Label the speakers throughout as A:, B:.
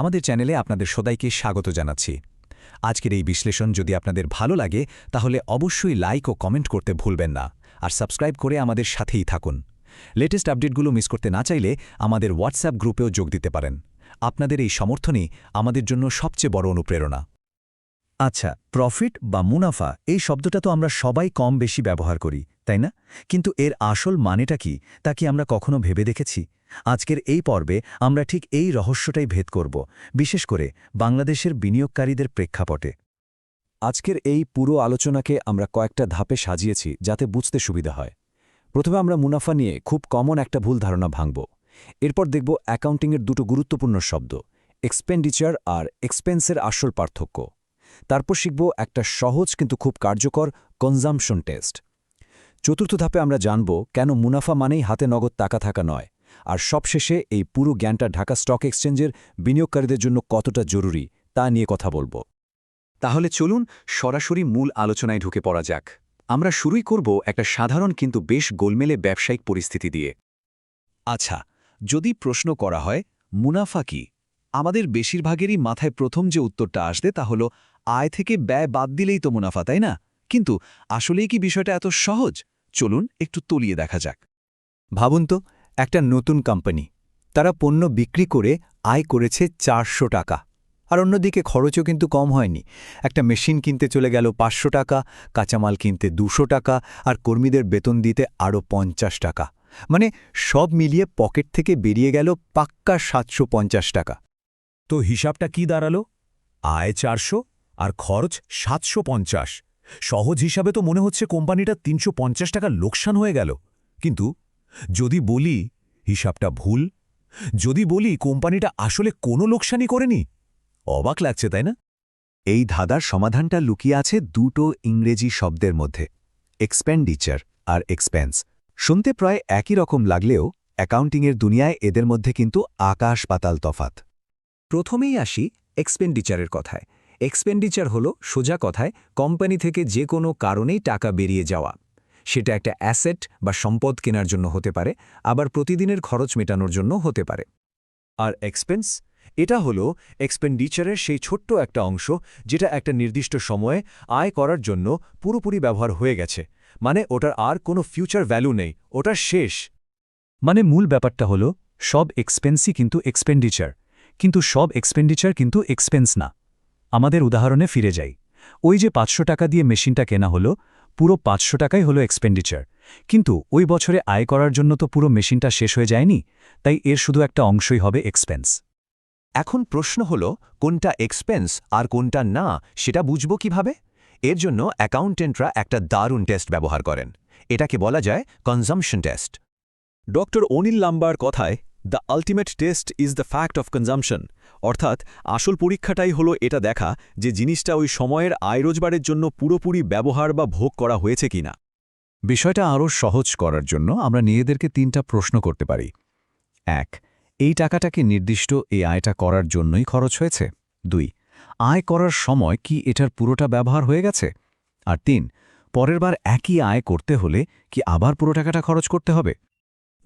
A: আমাদের চ্যানেলে আপনাদের সদাইকে স্বাগত জানাচ্ছি। আজকের এই বিশ্লেষণ যদি আপনাদের ভালো লাগে, তাহলে অবশ্যই লাইক ও কমেন্ট করতে ভুলবেন না, আর সাবস্ক্রাইব করে আমাদের সাথেই থাকুন। লেটেস্ট আপডেটগুলো মিস করতে না চাইলে আমাদের হোয়াটসঅ্যাপ গ্রুপেও যোগ দিতে পারেন। আপনাদের এই সমর্থনই আমাদের জন্য সবচেয়ে বড় অনুপ্রেরণা। আচ্ছা প্রফিট বা মুনাফা, এই শব্দটা তো আমরা সবাই কম বেশি ব্যবহার করি, তাই না? কিন্তু এর আসল মানেটা কি, তা কি আমরা কখনো ভেবে দেখেছি? আজকের এই পর্বে আমরা ঠিক এই রহস্যটাই ভেদ করব, বিশেষ করে বাংলাদেশের বিনিয়োগকারীদের প্রেক্ষাপটে। আজকের এই পুরো আলোচনাকে আমরা কয়েকটা ধাপে সাজিয়েছি, যাতে বুঝতে সুবিধা হয়। প্রথমে আমরা মুনাফা নিয়ে খুব কমন একটা ভুল ধারণা ভাঙব। এরপর দেখব অ্যাকাউন্টিংয়ের দুটো গুরুত্বপূর্ণ শব্দ, এক্সপেন্ডিচার আর এক্সপেন্সের আসল পার্থক্য। তারপর শিখব একটা সহজ কিন্তু খুব কার্যকর কনজামশন টেস্ট চতুর্থ ধাপে আমরা জানব কেন মুনাফা মানেই হাতে নগদ টাকা থাকা নয়, আর সবশেষে এই পুরো জ্ঞানটা ঢাকা স্টক এক্সচেঞ্জের বিনিয়োগকারীদের জন্য কতটা জরুরি, তা নিয়ে কথা বলব। তাহলে চলুন সরাসরি মূল আলোচনায় ঢুকে পড়া যাক। আমরা শুরুই করব একটা সাধারণ কিন্তু বেশ গোলমেলে ব্যবসায়িক পরিস্থিতি দিয়ে। আচ্ছা যদি প্রশ্ন করা হয়, মুনাফা কি? আমাদের বেশিরভাগেরই মাথায় প্রথম যে উত্তরটা আসবে তা হল আয় থেকে ব্যয় বাদ দিলেই তো মুনাফা, তাই না? কিন্তু আসলেই কি বিষয়টা এত সহজ? চলুন একটু তলিয়ে দেখা যাক। ভাবুন তো, একটা নতুন কোম্পানি, তারা পণ্য বিক্রি করে আয় করেছে চারশো টাকা, আর অন্যদিকে খরচও কিন্তু কম হয়নি। একটা মেশিন কিনতে চলে গেল পাঁচশো টাকা, কাঁচামাল কিনতে দুশো টাকা, আর কর্মীদের বেতন দিতে আরও পঞ্চাশ টাকা। মানে সব মিলিয়ে পকেট থেকে বেরিয়ে গেল পাক্কা সাতশো পঞ্চাশ টাকা।
B: তো হিসাবটা কি দাঁড়াল? আয় চারশো আর খরচ সাতশো পঞ্চাশ। সহজ হিসাবে তো মনে হচ্ছে কোম্পানিটা তিনশো পঞ্চাশ টাকা লোকসান হয়ে গেল। কিন্তু যদি বলি হিসাবটা ভুল, যদি বলি কোম্পানিটা আসলে কোনো লোকসানই করেনি, অবাক লাগছে, তাই না?
A: এই ধাঁধার সমাধানটা লুকিয়ে আছে দুটো ইংরেজি শব্দের মধ্যে এক্সপেন্ডিচার আর এক্সপেন্স শুনতে প্রায় একই রকম লাগলেও অ্যাকাউন্টিংয়ের দুনিয়ায় এদের মধ্যে কিন্তু আকাশ পাতাল তফাত প্রথমেই আসি এক্সপেন্ডিচারের কথায়। এক্সপেন্ডিচার হল সোজা কথায় কোম্পানি থেকে যে কোনো কারণেই টাকা বেরিয়ে যাওয়া। সেটা একটা অ্যাসেট বা সম্পদ কেনার জন্য হতে পারে, আবার প্রতিদিনের খরচ মেটানোর জন্য হতে পারে।
B: আর এক্সপেন্স এটা হলো এক্সপেন্ডিচারের সেই ছোট্ট একটা অংশ যেটা একটা নির্দিষ্ট সময়ে আয় করার জন্য পুরোপুরি ব্যবহার হয়ে গেছে। মানে ওটার আর কোনো ফিউচার ভ্যালু নেই ওটার শেষ।
A: মানে মূল ব্যাপারটা হলো, সব এক্সপেন্সই কিন্তু এক্সপেন্ডিচার কিন্তু সব এক্সপেন্ডিচার কিন্তু এক্সপেন্স না। আমাদের উদাহরণে ফিরে যাই। ওই যে পাঁচশো টাকা দিয়ে মেশিনটা কেনা হলো, পুরো পাঁচশো টাকাই হলো এক্সপেন্ডিচার কিন্তু ওই বছরে আয় করার জন্য তো পুরো মেশিনটা শেষ হয়ে যায়নি, তাই এর শুধু একটা অংশই হবে এক্সপেন্স
B: এখন প্রশ্ন হল, কোনটা এক্সপেন্স আর কোনটা না, সেটা বুঝব কীভাবে? এর জন্য অ্যাকাউন্টেন্টরা একটা দারুণ টেস্ট ব্যবহার করেন। এটাকে বলা যায় কনজামশন টেস্ট ডক্টর অনিল লাম্বার কথায় the ultimate test is the fact of consumption অর্থাৎ, আসল পরীক্ষাটাই হলো এটা দেখা যে জিনিসটা ওই সময়ের আয় রোজগারের জন্য পুরোপুরি ব্যবহার বা ভোগ করা হয়েছে কিনা।
A: বিষয়টা আরও সহজ করার জন্য আমরা নিজেদেরকে তিনটা প্রশ্ন করতে পারি। এক, এই টাকাটাকে নির্দিষ্ট এই আয়টা করার জন্যই খরচ হয়েছে? দুই, আয় করার সময় কি এটার পুরোটা ব্যবহার হয়ে গেছে? আর তিন, পরের বার একই আয় করতে হলে কি আবার পুরো টাকাটা খরচ করতে হবে?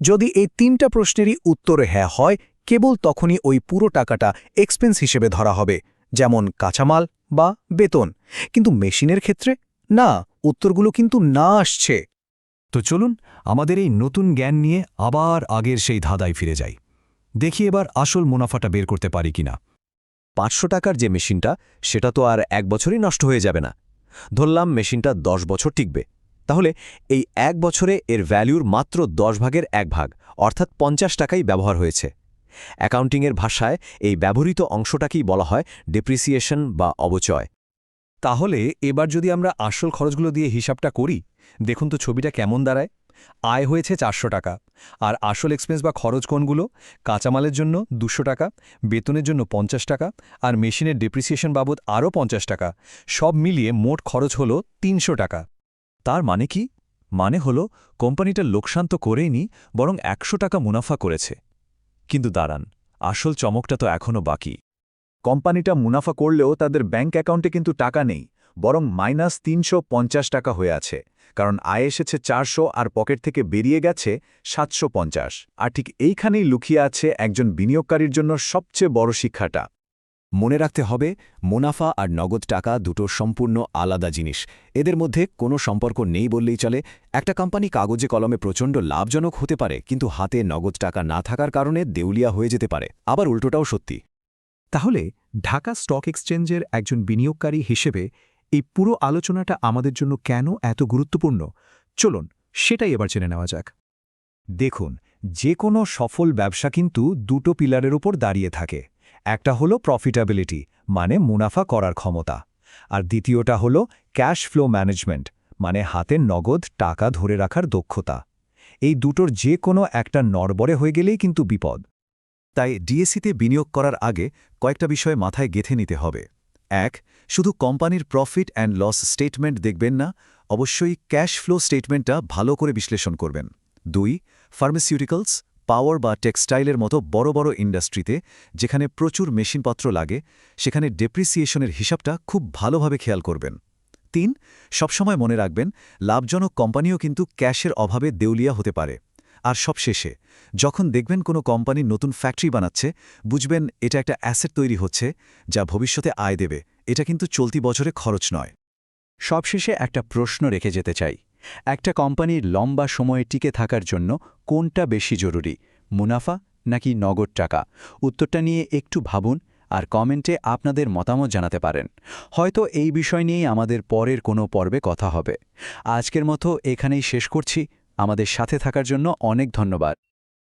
C: যদি এই তিনটা প্রশ্নেরই উত্তর হ্যাঁ হয়, কেবল তখনই ওই পুরো টাকাটা এক্সপেন্স হিসেবে ধরা হবে, যেমন কাঁচামাল বা বেতন। কিন্তু মেশিনের ক্ষেত্রে? না, উত্তরগুলো কিন্তু না আসছে।
B: তো চলুন, আমাদের এই নতুন জ্ঞান নিয়ে আবার আগের সেই ধাঁধায় ফিরে যাই। দেখি এবার আসল মুনাফাটা বের করতে পারি কিনা। পাঁচশো টাকার যে মেশিনটা, সেটা তো আর এক বছরই নষ্ট হয়ে যাবে না। ধরলাম মেশিনটা দশ বছর টিকবে। তাহলে এই এক বছরে এর ভ্যালুর মাত্র দশ ভাগের এক ভাগ, অর্থাৎ পঞ্চাশ টাকাই ব্যবহার হয়েছে। অ্যাকাউন্টিংয়ের ভাষায় এই ব্যবহৃত অংশটাকেই বলা হয় ডেপ্রিসিয়েশন বা অবচয়। তাহলে এবার যদি আমরা আসল খরচগুলো দিয়ে হিসাবটা করি, দেখুন তো ছবিটা কেমন দাঁড়ায়। আয় হয়েছে চারশো টাকা, আর আসল এক্সপেন্স বা খরচ কোনগুলো? কাঁচামালের জন্য দুশো টাকা, বেতনের জন্য পঞ্চাশ টাকা, আর মেশিনের ডেপ্রিসিয়েশন বাবদ আরও পঞ্চাশ টাকা। সব মিলিয়ে মোট খরচ হল তিনশো টাকা। তার মানে কি? মানে হল, কোম্পানিটা লোকসান তো করেইনি বরং একশো টাকা মুনাফা করেছে। কিন্তু দাঁড়ান, আসল চমকটা তো এখনও বাকি। কোম্পানিটা মুনাফা করলেও তাদের ব্যাঙ্ক অ্যাকাউন্টে কিন্তু টাকা নেই, বরং মাইনাস তিনশো পঞ্চাশ টাকা হয়ে আছে, কারণ আয় এসেছে চারশো আর পকেট থেকে বেরিয়ে গেছে সাতশো পঞ্চাশ। আর ঠিক এইখানেই লুকিয়ে আছে একজন বিনিয়োগকারীর জন্য সবচেয়ে বড় শিক্ষাটা। মনে রাখতে হবে, মুনাফা আর নগদ টাকা দুটো সম্পূর্ণ আলাদা জিনিস। এদের মধ্যে কোনো সম্পর্ক নেই বললেই চলে। একটা কোম্পানি কাগজে কলমে প্রচণ্ড লাভজনক হতে পারে, কিন্তু হাতে নগদ টাকা না থাকার কারণে দেউলিয়া হয়ে যেতে পারে। আবার উল্টোটাও সত্যি।
C: তাহলে ঢাকা স্টক এক্সচেঞ্জের একজন বিনিয়োগকারী হিসেবে এই পুরো আলোচনাটা আমাদের জন্য কেন এত গুরুত্বপূর্ণ? চলুন, সেটাই এবার জেনে নেওয়া যাক। দেখুন, যে কোনো সফল ব্যবসা কিন্তু দুটো পিলারের উপর দাঁড়িয়ে থাকে। একটা হলো প্রফিটাবিলিটি মানে মুনাফা করার ক্ষমতা। আর দ্বিতীয়টা হলো ক্যাশ ফ্লো ম্যানেজমেন্ট মানে হাতে নগদ টাকা ধরে রাখার দক্ষতা। এই দুটোর যে কোনো একটা নড়বড়ে হয়ে গেলেই কিন্তু বিপদ।
B: তাই ডিএসিতে বিনিয়োগ করার আগে কয়েকটা বিষয় মাথায় গেথে নিতে হবে। এক, শুধু কোম্পানির প্রফিট অ্যান্ড লস স্টেটমেন্ট দেখবেন না, অবশ্যই ক্যাশ ফ্লো স্টেটমেন্টটা ভালো করে বিশ্লেষণ করবেন। দুই ফার্মাসিউটিক্যালস পাওয়ার বা টেক্সটাইলের মতো বড় বড় ইন্ডাস্ট্রিতে, যেখানে প্রচুর মেশিনপত্র লাগে, সেখানে ডেপ্রিসিয়েশনের হিসাবটা খুব ভালোভাবে খেয়াল করবেন। তিন, সবসময় মনে রাখবেন, লাভজনক কোম্পানিও কিন্তু ক্যাশের অভাবে দেউলিয়া হতে পারে। আর সবশেষে, যখন দেখবেন কোনো কোম্পানি নতুন ফ্যাক্টরি বানাচ্ছে, বুঝবেন এটা একটা অ্যাসেট তৈরি হচ্ছে, যা ভবিষ্যতে আয় দেবে। এটা কিন্তু চলতি বছরে খরচ নয়।
C: সবশেষে একটা প্রশ্ন রেখে যেতে চাই। একটা কোম্পানির লম্বা সময়ে টিকে থাকার জন্য কোনটা বেশি জরুরি, মুনাফা নাকি নগদ টাকা? উত্তরটা নিয়ে একটু ভাবুন আর কমেন্টে আপনাদের মতামত জানাতে পারেন। হয়তো এই বিষয় নিয়েই আমাদের পরের কোনো পর্বে কথা হবে। আজকের মতো এখানেই শেষ করছি। আমাদের সাথে থাকার জন্য অনেক ধন্যবাদ।